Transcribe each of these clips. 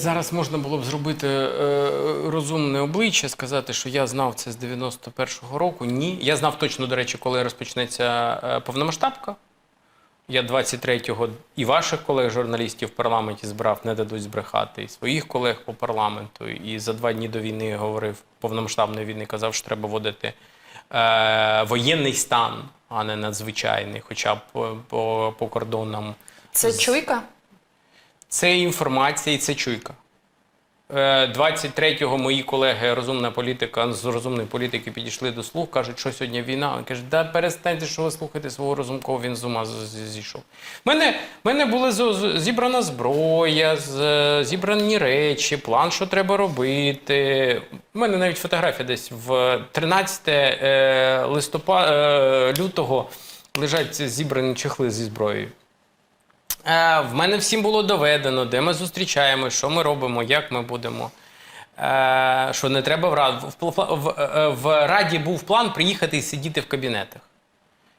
Зараз можна було б зробити е, розумне обличчя, сказати, що я знав це з 91-го року. Ні. Я знав точно, до речі, коли розпочнеться е, повномасштабка. Я 23-го і ваших колег журналістів в парламенті збрав, не дадуть збрехати, і своїх колег по парламенту. І за два дні до війни говорив повномасштабної війни, казав, що треба вводити е, воєнний стан, а не надзвичайний, хоча б по, по, по кордонам. Це чуйка? Це інформація і це чуйка. Е, 23-го мої колеги розумна політика з розумної політики підійшли до слух, кажуть, що сьогодні війна. Він каже, да перестаньте, що ви слухаєте свого розумкового, він з ума зійшов. У мене, мене була зібрана зброя, зібрані речі, план, що треба робити. У мене навіть фотографія десь в 13 е, листопада е, лютого лежать зібрані чехли зі зброєю. Е, в мене всім було доведено, де ми зустрічаємося, що ми робимо, як ми будемо. Е, що не треба в, раді. е, в Раді був план приїхати і сидіти в кабінетах.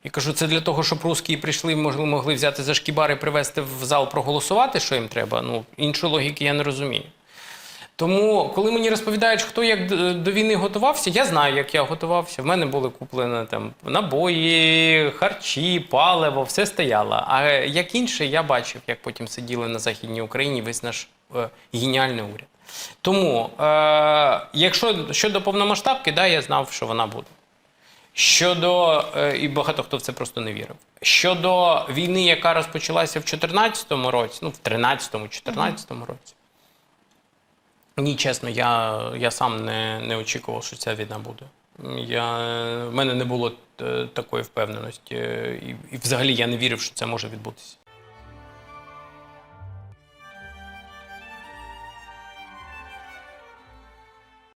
І кажу, це для того, щоб русські прийшли, могли, могли взяти за шкібари, привезти в зал, проголосувати, що їм треба. Ну, іншої логіки я не розумію. Тому, коли мені розповідають, хто як до війни готувався, я знаю, як я готувався. В мене були куплені там набої, харчі, паливо, все стояло. А як інше, я бачив, як потім сиділи на Західній Україні весь наш е, геніальний уряд. Тому, е, якщо щодо повномасштабки, да, я знав, що вона буде. Щодо, е, і багато хто в це просто не вірив. Щодо війни, яка розпочалася в 2014 році, ну в 13-14 році. Ні, чесно, я, я сам не, не очікував, що ця війна буде. Я, в мене не було е, такої впевненості, е, і, і взагалі я не вірив, що це може відбутися.